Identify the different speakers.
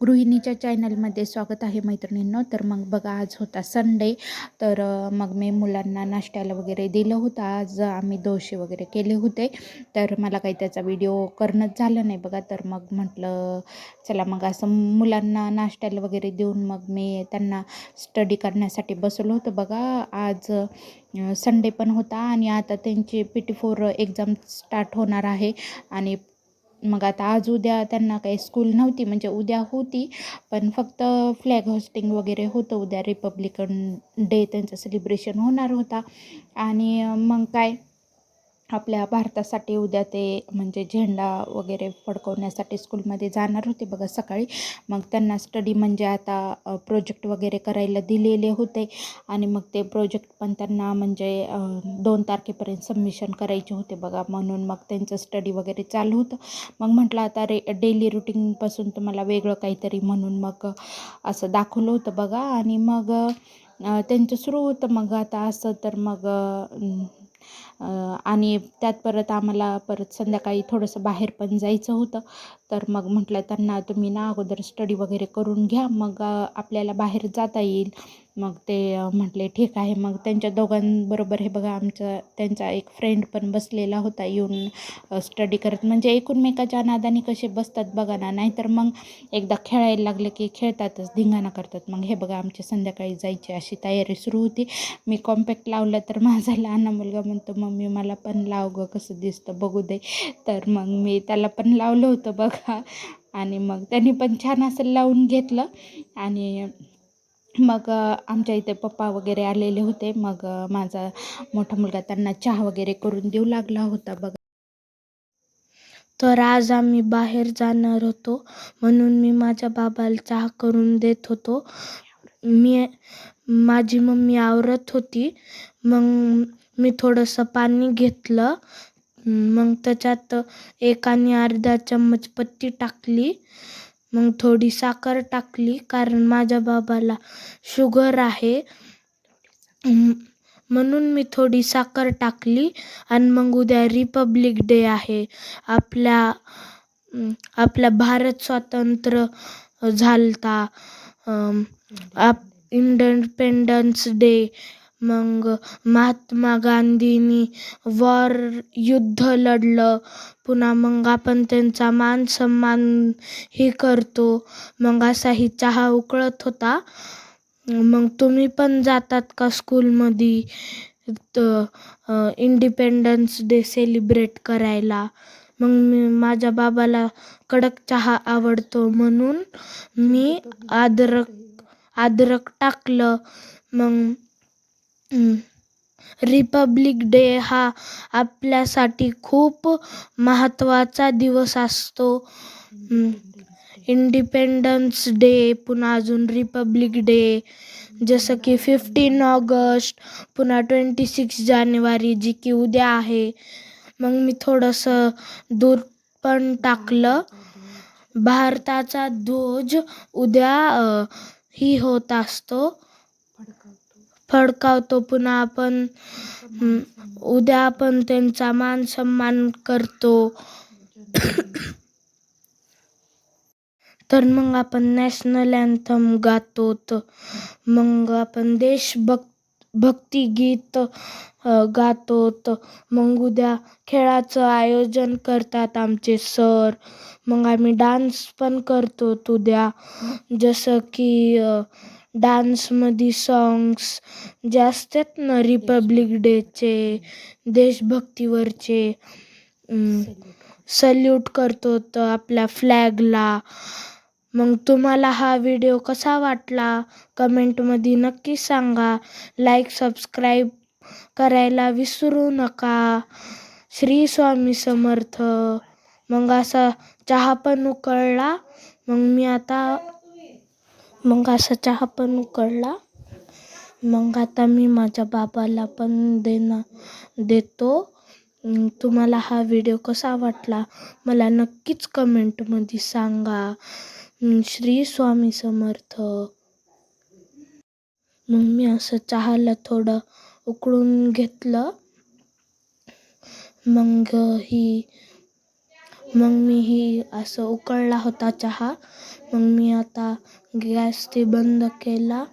Speaker 1: गृहिणीच्या चॅनलमध्ये स्वागत आहे मैत्रिणींनो. तर मग बघा आज होता संडे तर मग मी मुलांना नाश्त्याला वगैरे दिलं होतं. आज आम्ही दोषे वगैरे केले होते. तर मला काही त्याचा व्हिडिओ करणंच झालं नाही बघा. तर मग म्हटलं चला मग असं मुलांना नाश्त्याला वगैरे देऊन मग मी त्यांना स्टडी करण्यासाठी बसवलं होतं बघा. आज संडे पण होता आणि आता त्यांची P T four exam start होणार आहे. आणि मग आता आज उद्या त्यांना काही स्कूल नव्हती म्हणजे उद्या होती. पण फक्त फ्लॅग होस्टिंग वगैरे होतं. उद्या रिपब्लिकन डे त्यांचं सेलिब्रेशन होणार होता. आणि मग काय? आपल्या भारतासाठी उद्या ते म्हणजे झेंडा वगैरे फडकवण्यासाठी स्कूलमध्ये जाणार होते बघा सकाळी. मग त्यांना स्टडी म्हणजे आता प्रोजेक्ट वगैरे करायला दिलेले होते. आणि मग ते प्रोजेक्ट पण त्यांना म्हणजे दोन तारखेपर्यंत सबमिशन करायचे होते बघा. म्हणून मग त्यांचं स्टडी वगैरे चालू होतं. मग म्हटलं आता रे डेली रुटीनपासून तुम्हाला वेगळं काहीतरी म्हणून मग असं दाखवलं होतं बघा. आणि मग त्यांचं सुरू होतं. मग आता असं तर मग आणि त्यात परत आम्हाला परत संध्याकाळी थोडंसं बाहेर पण जायचं होतं. तर मग म्हटलं त्यांना तुम्ही ना अगोदर स्टडी वगैरे करून घ्या. मग आपल्याला बाहेर जाता येईल. मग ते म्हटले ठीक आहे. मग त्यांच्या दोघांबरोबर हे बघा आमचं त्यांचा एक फ्रेंड पण बसलेला होता येऊन स्टडी करत. म्हणजे एकूणमेकाच्या अनादानी कसे बसतात बघा ना नाहीतर मग एकदा खेळायला लागले की खेळतातच धिंगाणा करतात. मग हे बघा आमची संध्याकाळी जायची अशी तयारी सुरू होती. मी कॉम्पॅक्ट लावलं तर माझा लहान मुलगा म्हणतो मम्मी मला पण लाव गं कसं दिसतं बघू दे. तर मग मी त्याला पण लावलं होतं बघा. आणि मग त्यांनी पण छान असं लावून घेतलं. आणि मग आमच्या इथे पप्पा वगैरे आलेले होते. मग माझा मोठा मुलगा त्यांना चहा वगैरे करून देऊ लागला होता बघा.
Speaker 2: तर आज आम्ही बाहेर जाणार होतो. म्हणून मी माझ्या बाबाला चहा करून देत होतो. मी माझी मम्मी आवरत होती. मग मी थोडंसं पाणी घेतलं. मग त्याच्यात एक आणि अर्धा चम्मच पत्ती टाकली. मग थोडी साखर टाकली कारण माझ्या बाबाला शुगर आहे. म्हणून मी थोडी साखर टाकली आणि मग उद्या रिपब्लिक डे आहे. आपल्या आपला भारत स्वातंत्र्य झालता. आप इंडिपेंडन्स डे मग महात्मा गांधींनी वॉर युद्ध लढलं. पुन्हा मग आपण त्यांचा मान सन्मान हे करतो. मग असाही चहा उकळत होता. मग तुम्ही पण जातात का स्कूलमध्ये? तर इंडिपेंडन्स डे सेलिब्रेट करायला. मग मी माझ्या बाबाला कडक चहा आवडतो म्हणून मी अद्रक अद्रक टाकलं. मग रिपब्लिक डे हा आपल्यासाठी खूप महत्त्वाचा दिवस असतो. इंडिपेंडन्स डे पुन्हा अजून रिपब्लिक डे जसं की फिफ्टीन ऑगस्ट पुन्हा ट्वेंटी सिक्स जानेवारी जी की उद्या आहे. मग मी थोडंसं दूध पण टाकलं. भारताचा ध्वज उद्या ही होत असतो. फडकावतो. पुन्हा आपण उद्या आपण त्यांचा मान सन्मान करतो. तर मग आपण नॅशनल अँथम गातो मग आपण देशभक्त भक्तिगीत गीत गातो मग उद्या खेळाचं आयोजन करतात आमचे सर. मग आम्ही डान्स पण करतो उद्या. जसं की डान्समध्ये सॉंग्स जे असतात ना रिपब्लिक डेचे देशभक्तीवरचे सल्यूट करतो तर आपल्या फ्लॅगला मग तुम्हाला हा व्हिडिओ कसा वाटला? कमेंटमध्ये नक्की सांगा. लाईक सबस्क्राईब करायला विसरू नका. श्री स्वामी समर्थ. मग असा चहा पण उकळला. मग मी आता मग असा चहा पण उकळला मग आता मी माझ्या बाबाला पण देणं देतो. तुम्हाला हा व्हिडिओ कसा वाटला? मला नक्कीच कमेंटमध्ये सांगा. श्री स्वामी समर्थ. मग मी असं चहाला थोडं उकळून घेतलं. मग ही मग मी ही असं उकळला होता चहा. मग मी आता गॅस ते बंद केला.